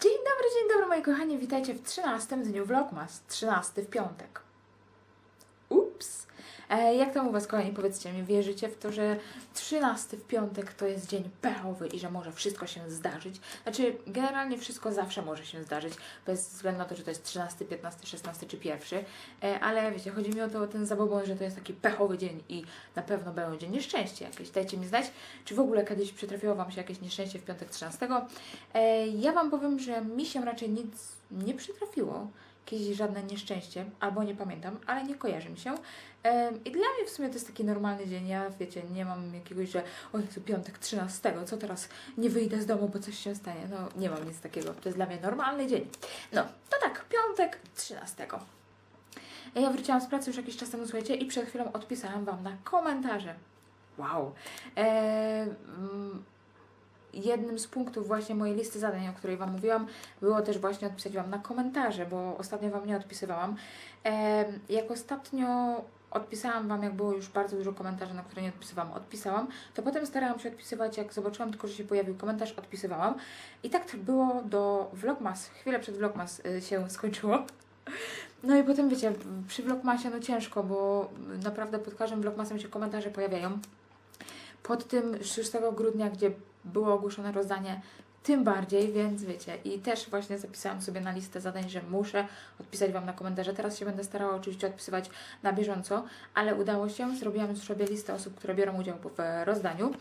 Dzień dobry, dzień dobry moi kochani, witajcie w 13 dniu Vlogmas, 13 w piątek. E, jak tam u Was kochani, powiedzcie mi, wierzycie w to, że 13 w piątek to jest dzień pechowy i że może wszystko się zdarzyć? Znaczy, generalnie wszystko zawsze może się zdarzyć, bez względu na to, że to jest 13, 15, 16 czy pierwszy, e, ale wiecie, chodzi mi o to, o ten zabobon, że to jest taki pechowy dzień i na pewno będzie nieszczęście jakieś. Dajcie mi znać, czy w ogóle kiedyś przytrafiło Wam się jakieś nieszczęście w piątek 13. E, ja Wam powiem, że mi się raczej nic nie przytrafiło, jakieś żadne nieszczęście, albo nie pamiętam, ale nie kojarzy mi się. I dla mnie w sumie to jest taki normalny dzień. Ja, wiecie, nie mam jakiegoś, że o Jezu, piątek 13, co teraz nie wyjdę z domu, bo coś się stanie. No, nie mam nic takiego. To jest dla mnie normalny dzień. No, to tak, piątek 13. Ja wróciłam z pracy już jakiś czas temu, słuchajcie, i przed chwilą odpisałam Wam na komentarze. Wow. Eee, jednym z punktów właśnie mojej listy zadań, o której Wam mówiłam, było też właśnie odpisać Wam na komentarze, bo ostatnio Wam nie odpisywałam. Em, jak ostatnio odpisałam Wam, jak było już bardzo dużo komentarzy, na które nie odpisywałam, odpisałam, to potem starałam się odpisywać, jak zobaczyłam tylko, że się pojawił komentarz, odpisywałam. I tak to było do Vlogmas. Chwilę przed Vlogmas y, się skończyło. No i potem wiecie, przy Vlogmasie no ciężko, bo naprawdę pod każdym Vlogmasem się komentarze pojawiają. Pod tym 6 grudnia, gdzie było ogłoszone rozdanie, tym bardziej, więc wiecie. I też właśnie zapisałam sobie na listę zadań, że muszę odpisać Wam na komentarze. Teraz się będę starała oczywiście odpisywać na bieżąco, ale udało się. Zrobiłam już sobie listę osób, które biorą udział w rozdaniu.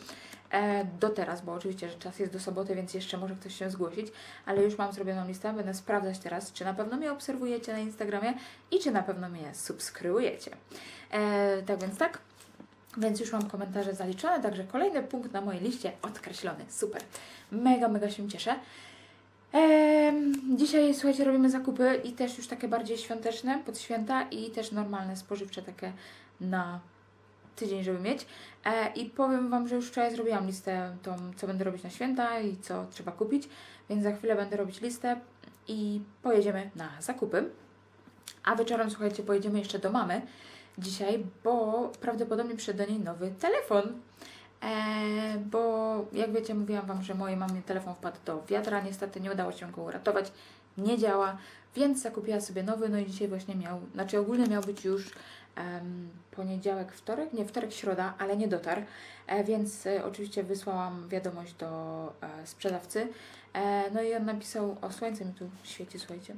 E, do teraz, bo oczywiście, że czas jest do soboty, więc jeszcze może ktoś się zgłosić, ale już mam zrobioną listę. Będę sprawdzać teraz, czy na pewno mnie obserwujecie na Instagramie i czy na pewno mnie subskrybujecie. E, tak więc tak. Więc już mam komentarze zaliczone, także kolejny punkt na mojej liście odkreślony. Super. Mega, mega się cieszę. Em, dzisiaj, słuchajcie, robimy zakupy i też już takie bardziej świąteczne, pod święta i też normalne, spożywcze takie na tydzień, żeby mieć. E, I powiem Wam, że już wczoraj zrobiłam listę tą, co będę robić na święta i co trzeba kupić, więc za chwilę będę robić listę i pojedziemy na zakupy. A wieczorem, słuchajcie, pojedziemy jeszcze do mamy dzisiaj, bo prawdopodobnie do niej nowy telefon. E, bo jak wiecie, mówiłam Wam, że mojej mamie telefon wpadł do wiatra, niestety nie udało się go uratować, nie działa, więc zakupiła sobie nowy, no i dzisiaj właśnie miał, znaczy ogólnie miał być już em, poniedziałek, wtorek, nie, wtorek, środa, ale nie dotarł, e, więc e, oczywiście wysłałam wiadomość do e, sprzedawcy, e, no i on napisał, o słońce mi tu świeci, słuchajcie,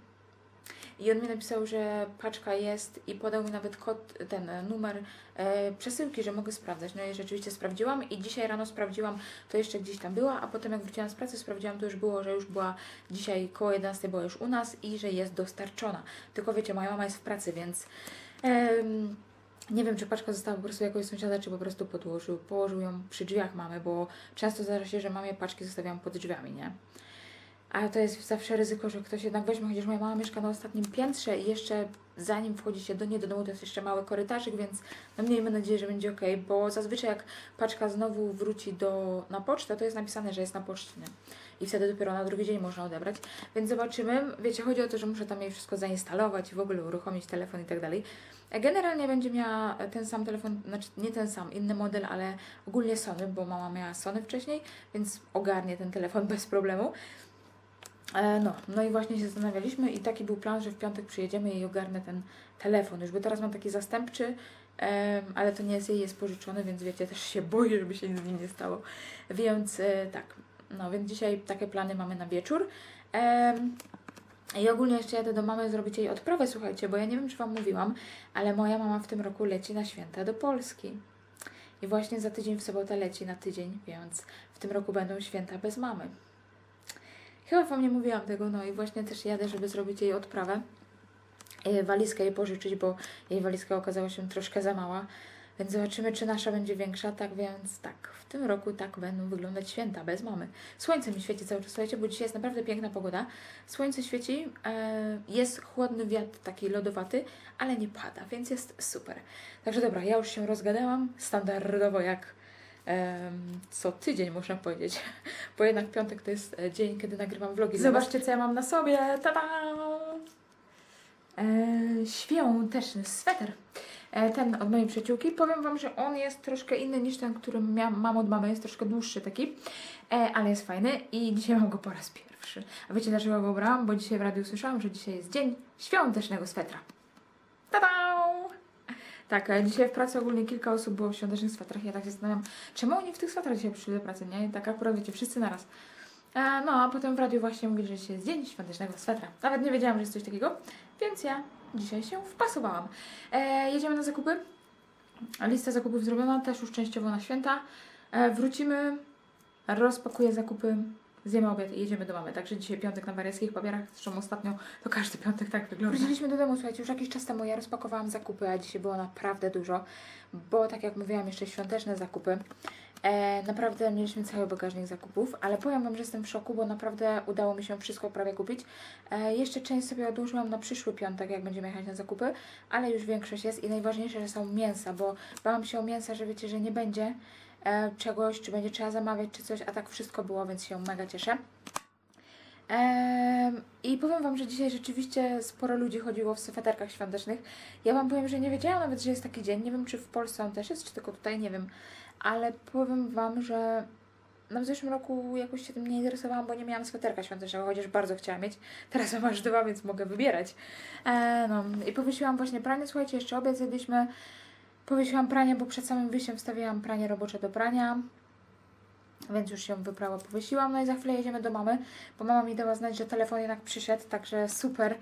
i on mi napisał, że paczka jest i podał mi nawet kod, ten e, numer e, przesyłki, że mogę sprawdzać. No i rzeczywiście sprawdziłam i dzisiaj rano sprawdziłam, to jeszcze gdzieś tam była, a potem jak wróciłam z pracy sprawdziłam, to już było, że już była dzisiaj koło 11 była już u nas i że jest dostarczona. Tylko wiecie, moja mama jest w pracy, więc em, nie wiem, czy paczka została po prostu jakoś sąsiada, czy po prostu podłożył, położył ją przy drzwiach mamy, bo często zdarza się, że mamie paczki zostawiam pod drzwiami, nie? Ale to jest zawsze ryzyko, że ktoś jednak weźmie, chociaż moja mama mieszka na ostatnim piętrze i jeszcze zanim wchodzi się do niej do domu, to jest jeszcze mały korytarzyk, więc no miejmy nadzieję, że będzie ok, bo zazwyczaj jak paczka znowu wróci do, na pocztę, to jest napisane, że jest na poczcie? I wtedy dopiero na drugi dzień można odebrać. Więc zobaczymy. Wiecie, chodzi o to, że muszę tam jej wszystko zainstalować i w ogóle uruchomić telefon i tak dalej. Generalnie będzie miała ten sam telefon, znaczy nie ten sam, inny model, ale ogólnie Sony, bo mama miała Sony wcześniej, więc ogarnie ten telefon bez problemu. E, No, no i właśnie się zastanawialiśmy i taki był plan, że w piątek przyjedziemy i ogarnę ten telefon. Już bo teraz mam taki zastępczy, ale to nie jest jej, jest pożyczony, więc wiecie, też się boję, żeby się nic z nim nie stało. Więc e, tak, no więc dzisiaj takie plany mamy na wieczór. I ogólnie jeszcze jadę do mamy zrobić jej odprawę, słuchajcie, bo ja nie wiem, czy Wam mówiłam, ale moja mama w tym roku leci na święta do Polski. I właśnie za tydzień w sobotę leci na tydzień, więc w tym roku będą święta bez mamy. Chyba Wam nie mówiłam tego, no i właśnie też jadę, żeby zrobić jej odprawę. E, Walizkę jej pożyczyć, bo jej walizka okazała się troszkę za mała. Więc zobaczymy, czy nasza będzie większa. Tak więc tak, w tym roku tak będą wyglądać święta bez mamy. Słońce mi świeci cały czas, słuchajcie, bo dzisiaj jest naprawdę piękna pogoda. Słońce świeci, e, jest chłodny wiatr, taki lodowaty, ale nie pada, więc jest super. Także dobra, ja już się rozgadałam, standardowo jak co tydzień, można powiedzieć. Bo jednak piątek to jest e, dzień, kiedy nagrywam vlogi. Zobaczcie, co ja mam na sobie. Tada! E, świąteczny sweter. E, Ten od mojej przyjaciółki. Powiem Wam, że on jest troszkę inny niż ten, który mam od mamy. Jest troszkę dłuższy taki, e, ale jest fajny i dzisiaj mam go po raz pierwszy. A wiecie dlaczego go brałam? Bo dzisiaj w radiu słyszałam, że dzisiaj jest dzień świątecznego swetra. Tada! Tak, dzisiaj w pracy ogólnie kilka osób było w świątecznych swetrach. Ja tak się zastanawiam, czemu oni w tych swetrach dzisiaj przyszli do pracy, nie? I tak akurat wiecie, wszyscy naraz. E, no, a potem w radiu właśnie mówili, że dzisiaj jest dzień świątecznego swetra. Nawet nie wiedziałam, że jest coś takiego, więc ja dzisiaj się wpasowałam. E, jedziemy na zakupy. Lista zakupów zrobiona, też już częściowo na święta. E, wrócimy, rozpakuję zakupy, zjemy obiad i jedziemy do mamy. Także dzisiaj piątek na wariackich papierach, zresztą ostatnio to każdy piątek tak wygląda. Wróciliśmy do domu, słuchajcie, już jakiś czas temu ja rozpakowałam zakupy, a dzisiaj było naprawdę dużo, bo tak jak mówiłam, jeszcze świąteczne zakupy. E, naprawdę mieliśmy cały bagażnik zakupów, ale powiem Wam, że jestem w szoku, bo naprawdę udało mi się wszystko prawie kupić. E, jeszcze część sobie odłożyłam na przyszły piątek, jak będziemy jechać na zakupy, ale już większość jest i najważniejsze, że są mięsa, bo bałam się o mięsa, że wiecie, że nie będzie e, czegoś, czy będzie trzeba zamawiać, czy coś, a tak wszystko było, więc się mega cieszę. I powiem Wam, że dzisiaj rzeczywiście sporo ludzi chodziło w sweterkach świątecznych. Ja Wam powiem, że nie wiedziałam nawet, że jest taki dzień. Nie wiem, czy w Polsce on też jest, czy tylko tutaj, nie wiem. Ale powiem Wam, że no w zeszłym roku jakoś się tym nie interesowałam, bo nie miałam sweterka świątecznego, chociaż bardzo chciałam mieć. Teraz mam aż dwa, więc mogę wybierać. E, no i powiesiłam właśnie pranie. Słuchajcie, jeszcze obiad zjedliśmy. Powiesiłam pranie, bo przed samym wyjściem wstawiłam pranie robocze do prania. Więc już się wyprało, powiesiłam. No i za chwilę jedziemy do mamy, bo mama mi dała znać, że telefon jednak przyszedł, także super,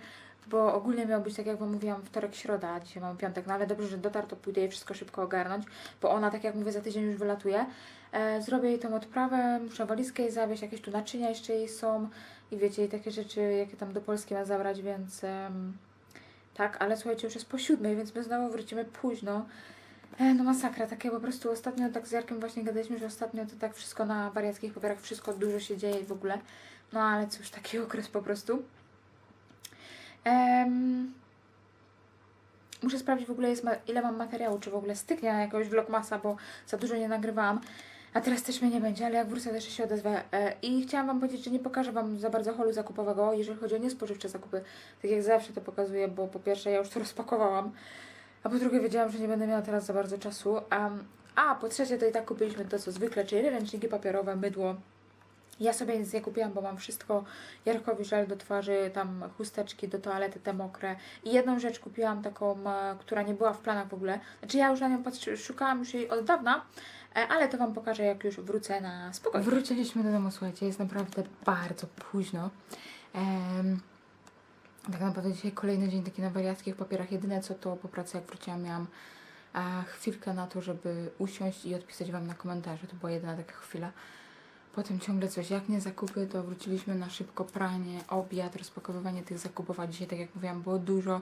bo ogólnie miał być, tak jak Wam mówiłam, wtorek, środa, a dzisiaj mamy piątek, no ale dobrze, że dotarł, to pójdę jej wszystko szybko ogarnąć, bo ona, tak jak mówię, za tydzień już wylatuje. E, zrobię jej tą odprawę, muszę walizkę jej zawieźć, jakieś tu naczynia jeszcze jej są i wiecie, i takie rzeczy, jakie tam do Polski ma zabrać, więc tak, ale słuchajcie, już jest po siódmej, więc my znowu wrócimy późno. E, No masakra, takie po prostu ostatnio tak z Jarkiem właśnie gadaliśmy, że ostatnio to tak wszystko na wariackich papierach, wszystko dużo się dzieje w ogóle. No ale cóż, taki okres po prostu. Em, muszę sprawdzić w ogóle jest ile mam materiału, czy w ogóle styknie na jakiegoś vlogmasa, bo za dużo nie nagrywałam. A teraz też mnie nie będzie, ale jak wrócę, też się odezwę. E, I chciałam Wam powiedzieć, że nie pokażę Wam za bardzo holu zakupowego, jeżeli chodzi o niespożywcze zakupy. Tak jak zawsze to pokazuję, bo po pierwsze ja już to rozpakowałam, a po drugie wiedziałam, że nie będę miała teraz za bardzo czasu. Um, a po trzecie to i tak kupiliśmy to co zwykle, czyli ręczniki papierowe, mydło. Ja sobie nic nie kupiłam, bo mam wszystko. Jarkowi żel do twarzy, tam chusteczki do toalety, te mokre. I jedną rzecz kupiłam taką, e, która nie była w planach w ogóle. Znaczy ja już na nią patrzy, szukałam już jej od dawna, e, ale to Wam pokażę jak już wrócę na spokojnie. Wróciliśmy do domu, słuchajcie, jest naprawdę bardzo późno. Em, tak naprawdę dzisiaj kolejny dzień taki na wariackich papierach. Jedyne co to po pracy jak wróciłam miałam a, chwilkę na to, żeby usiąść i odpisać Wam na komentarze. To była jedyna taka chwila. Potem ciągle coś, jak nie zakupy, to wróciliśmy na szybko pranie, obiad, rozpakowywanie tych zakupów, a dzisiaj, tak jak mówiłam, było dużo.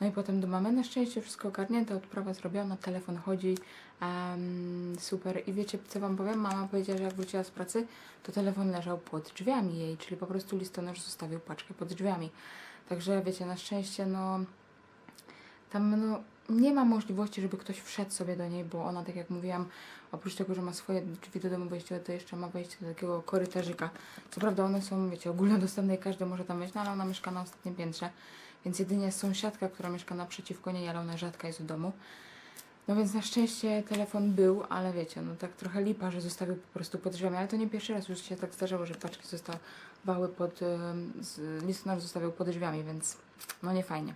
No i potem do mamy. Na szczęście wszystko ogarnięte, odprawa zrobiona, telefon chodzi, em, super. I wiecie, co Wam powiem? Mama powiedziała, że jak wróciła z pracy, to telefon leżał pod drzwiami jej, czyli po prostu listonosz zostawił paczkę pod drzwiami. Także wiecie, na szczęście, no tam no, nie ma możliwości, żeby ktoś wszedł sobie do niej, bo ona, tak jak mówiłam, oprócz tego, że ma swoje drzwi do domu wejściowe, to jeszcze ma wejście do takiego korytarzyka. Co prawda one są, wiecie, ogólnodostępne i każdy może tam wejść, no ale ona mieszka na ostatnim piętrze, więc jedynie sąsiadka, która mieszka naprzeciwko niej, ale ona rzadka jest w domu. No więc na szczęście telefon był, ale wiecie, no tak trochę lipa, że zostawił po prostu pod drzwiami, ale to nie pierwszy raz już się tak zdarzało, że paczki zostawały pod, z- listonosz zostawił pod drzwiami, więc no nie fajnie.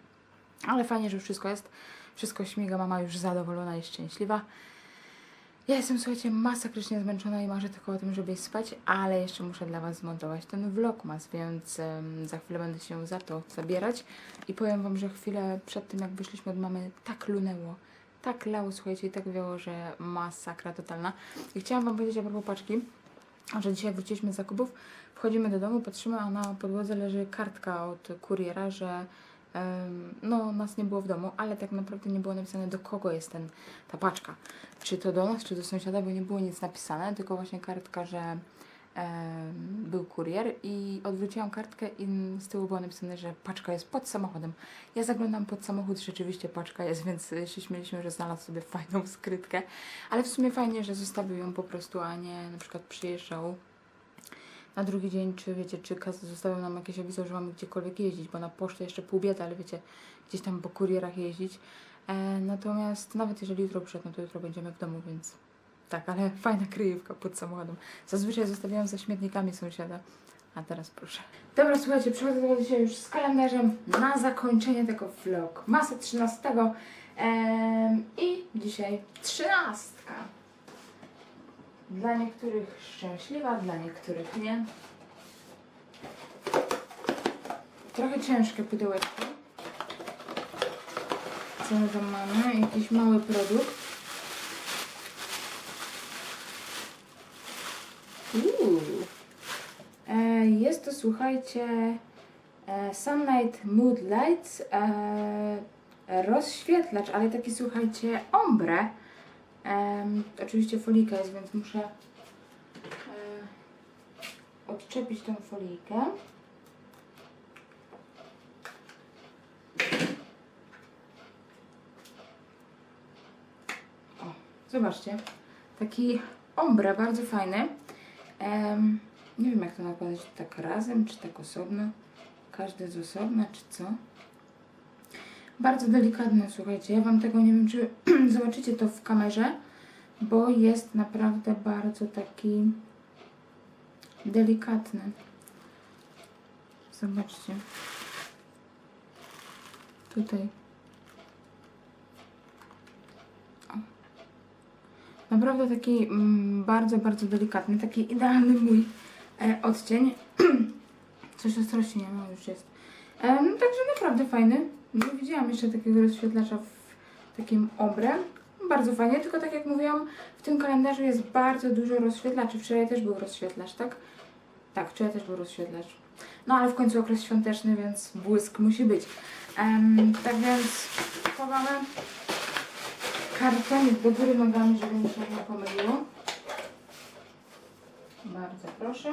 Ale fajnie, że już wszystko jest. Wszystko śmiga, mama już zadowolona i szczęśliwa. Ja jestem, słuchajcie, masakrycznie zmęczona i marzę tylko o tym, żeby spać, ale jeszcze muszę dla Was zmontować ten vlogmas, więc em, za chwilę będę się za to zabierać. I powiem Wam, że chwilę przed tym, jak wyszliśmy od mamy, tak lunęło, tak lało, słuchajcie, i tak wiało, że masakra totalna. I chciałam Wam powiedzieć a propos paczki, że dzisiaj wróciliśmy z zakupów, wchodzimy do domu, patrzymy, a na podłodze leży kartka od kuriera, że no, nas nie było w domu, ale tak naprawdę nie było napisane do kogo jest ten, ta paczka. Czy to do nas, czy do sąsiada, bo nie było nic napisane, tylko właśnie kartka, że był kurier i odwróciłam kartkę i z tyłu było napisane, że paczka jest pod samochodem. Ja zaglądam pod samochód, rzeczywiście paczka jest, więc się śmieliśmy, że znalazł sobie fajną skrytkę, ale w sumie fajnie, że zostawił ją po prostu, a nie na przykład przyjeżdżał na drugi dzień, czy wiecie, czy kas- zostawią nam jakieś awizo, że mamy gdziekolwiek jeździć, bo na pocztę jeszcze pół biedy, ale wiecie, gdzieś tam po kurierach jeździć. E, natomiast nawet jeżeli jutro przyszedł, no to jutro będziemy w domu, więc tak, ale fajna kryjówka pod samochodem. Zazwyczaj zostawiałam za śmietnikami sąsiada, a teraz proszę. Dobra, słuchajcie, przychodzę do dzisiaj już z kalendarzem na zakończenie tego vlog. Masę 13 em, i dzisiaj trzynastka. Dla niektórych szczęśliwa, dla niektórych nie. Trochę ciężkie pudełeczko. Co my tam mamy? Jakiś mały produkt. Uuu. E, jest to, słuchajcie, e, Sunlight Mood Lights, e, rozświetlacz, ale taki, słuchajcie, ombre. Oczywiście folika jest, więc muszę e, odczepić tą folijkę. O, zobaczcie. Taki ombre, bardzo fajny. Em, nie wiem jak to nakładać, tak razem, czy tak osobno. Każdy z osobna, czy co. Bardzo delikatne, słuchajcie. Ja Wam tego nie wiem, czy zobaczycie to w kamerze, bo jest naprawdę bardzo taki delikatny. Zobaczcie. Tutaj. O. Naprawdę taki mm, bardzo, bardzo delikatny, taki idealny mój odcień. Coś ostrości nie ma, już jest. Em, także naprawdę fajny. Nie widziałam jeszcze takiego rozświetlacza w takim obre. Bardzo fajnie, tylko tak jak mówiłam, w tym kalendarzu jest bardzo dużo rozświetlaczy. Wczoraj też był rozświetlacz, tak? Tak, wczoraj też był rozświetlacz. No ale w końcu okres świąteczny, więc błysk musi być. Em, tak więc chowamy kartonik do góry nogami, żeby mi się nie pomyliło. Bardzo proszę.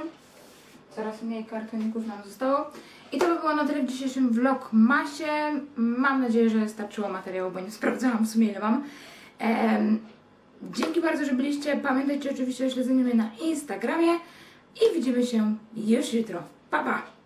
Coraz mniej kartoników nam zostało. I to by było na tyle w dzisiejszym vlogmasie. Mam nadzieję, że starczyło materiału, bo nie sprawdzałam w sumie ile mam. Em, dzięki bardzo, że byliście. Pamiętajcie oczywiście o śledzeniu mnie na Instagramie i widzimy się już jutro. Pa, pa!